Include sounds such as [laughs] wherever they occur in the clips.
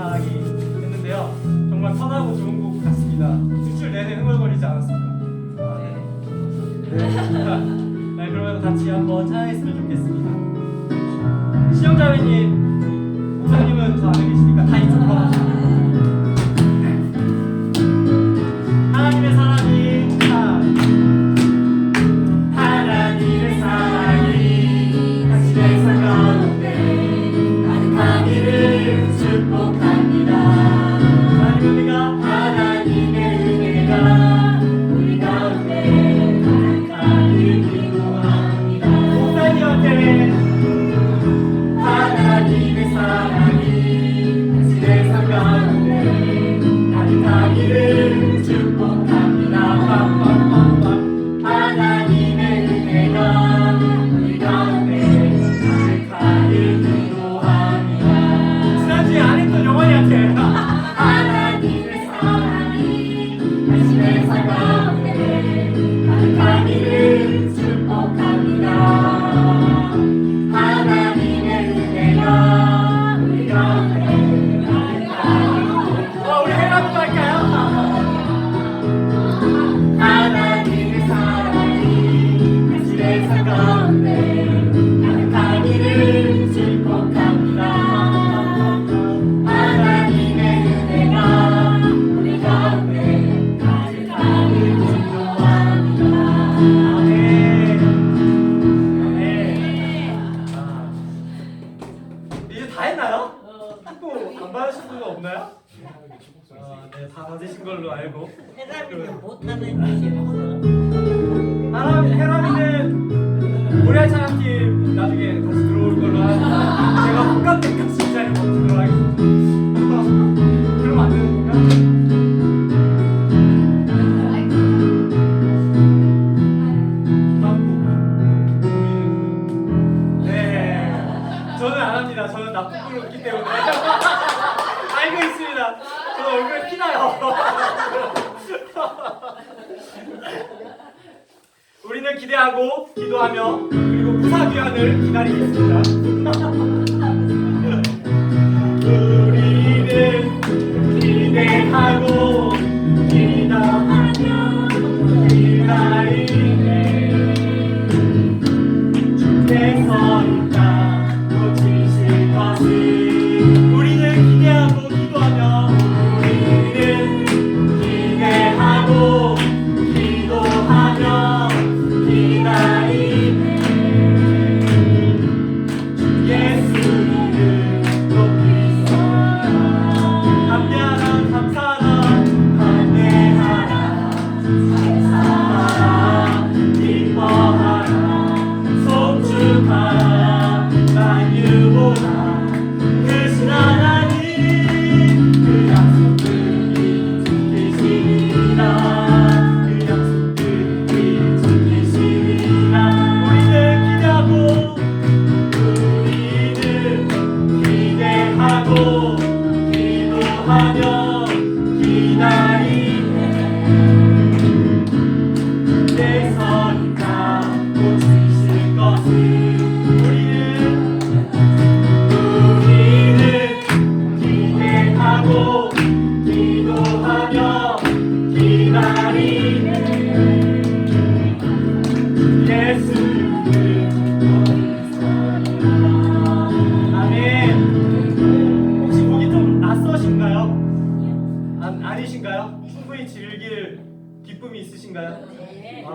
사항이 했는데요. 정말 편하고 좋은 곡 같습니다. 수출 내내 흥얼거리지 않았습니까? 아, 네. [laughs] 네. 그러면 같이 한번 찬양했으면 좋겠습니다. 시영자매님, 목사님은 저안 계시니까 다 있어요. 받으신 걸로 알고. 해람이는 못하는 해람이는 우리 차량팀 나중에 다시 들어올 걸로 하고 제가 복합 때까지 자리를 먹도록 하겠습니다. 네. 저는 안 합니다. 저는 나쁜 꼴로 없기 때문에. [laughs] 알고 있습니다. 저 얼굴 피나요. 우리는 기대하고 기도하며 그리고 무사귀환을 기다리겠습니다. 우리는 기대하고 my God.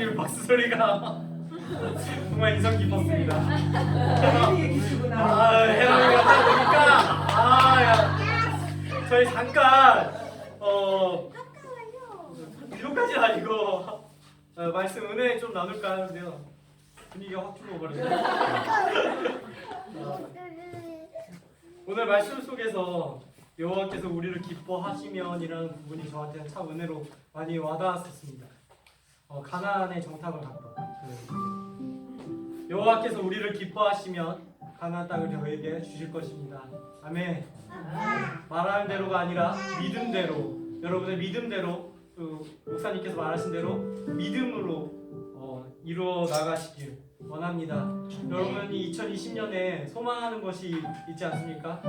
목사님 박수 소리가 [laughs] 정말 인상 깊었습니다. 아, 해랑이가 딱 보니까 아, 야. 저희 잠깐 어 이거까지 아니고 어, 말씀 은혜 좀 나눌까 하는데요. 분위기가 확 죽어버렸네요. 어, 오늘 말씀 속에서 여호와께서 우리를 기뻐하시면이라는 부분이 저한테는 참 은혜로 많이 와닿았었습니다. 어, 가나안의 정탐을 갔던 그 여호와께서 우리를 기뻐하시면 가나안 땅을 저에게 주실 것입니다. 아멘. 말하는 대로가 아니라 믿음대로 여러분의 믿음대로 그 목사님께서 말하신 대로 믿음으로 어, 이루어 나가시길 원합니다. 여러분이 2020년에 소망하는 것이 있지 않습니까?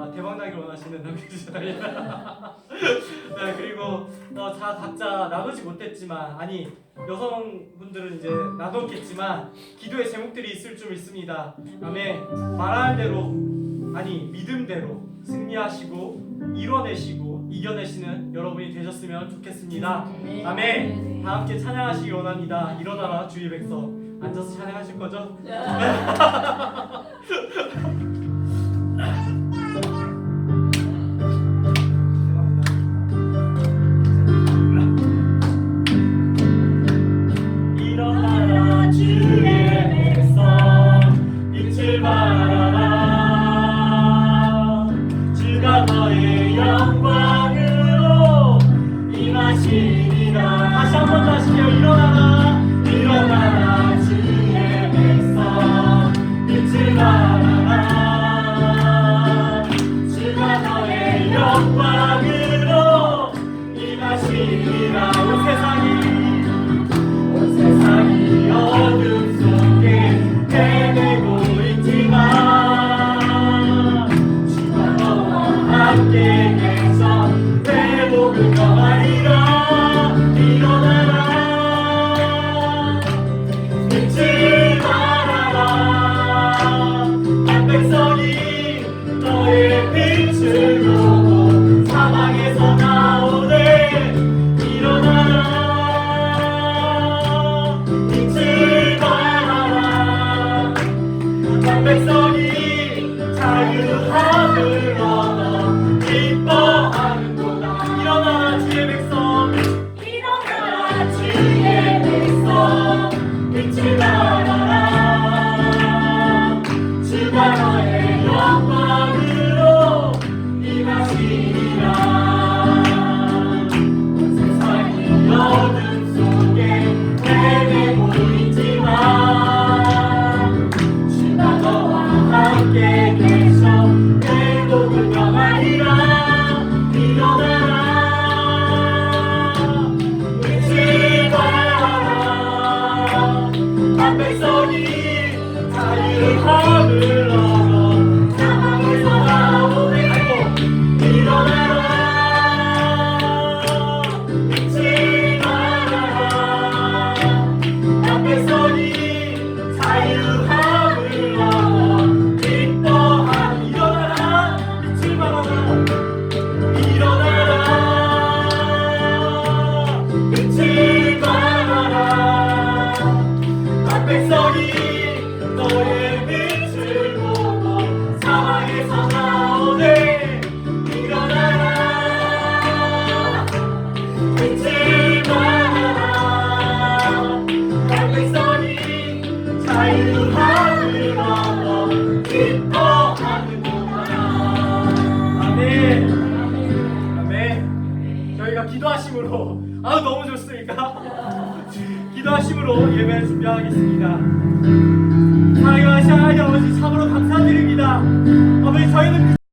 아, 대박 나길 원하시는 남편이잖아요. [laughs] 네, 그리고 어, 다 각자 나누지 못했지만 아니 여성분들은 이제 나눴겠지만 기도의 제목들이 있을 줄 믿습니다. 아멘. 말하는 대로 아니 믿음대로 승리하시고 이뤄내시고 이겨내시는 여러분이 되셨으면 좋겠습니다. 아멘. 다 함께 찬양하시기 원합니다. 일어나라 주의 백성. 앉아서 찬양하실 거죠? [laughs] 하심으로 아 너무 좋습니까? 기도하심으로 예배를 준비하겠습니다. 사랑하신 아버지 참으로 감사드립니다. 아버지 저희는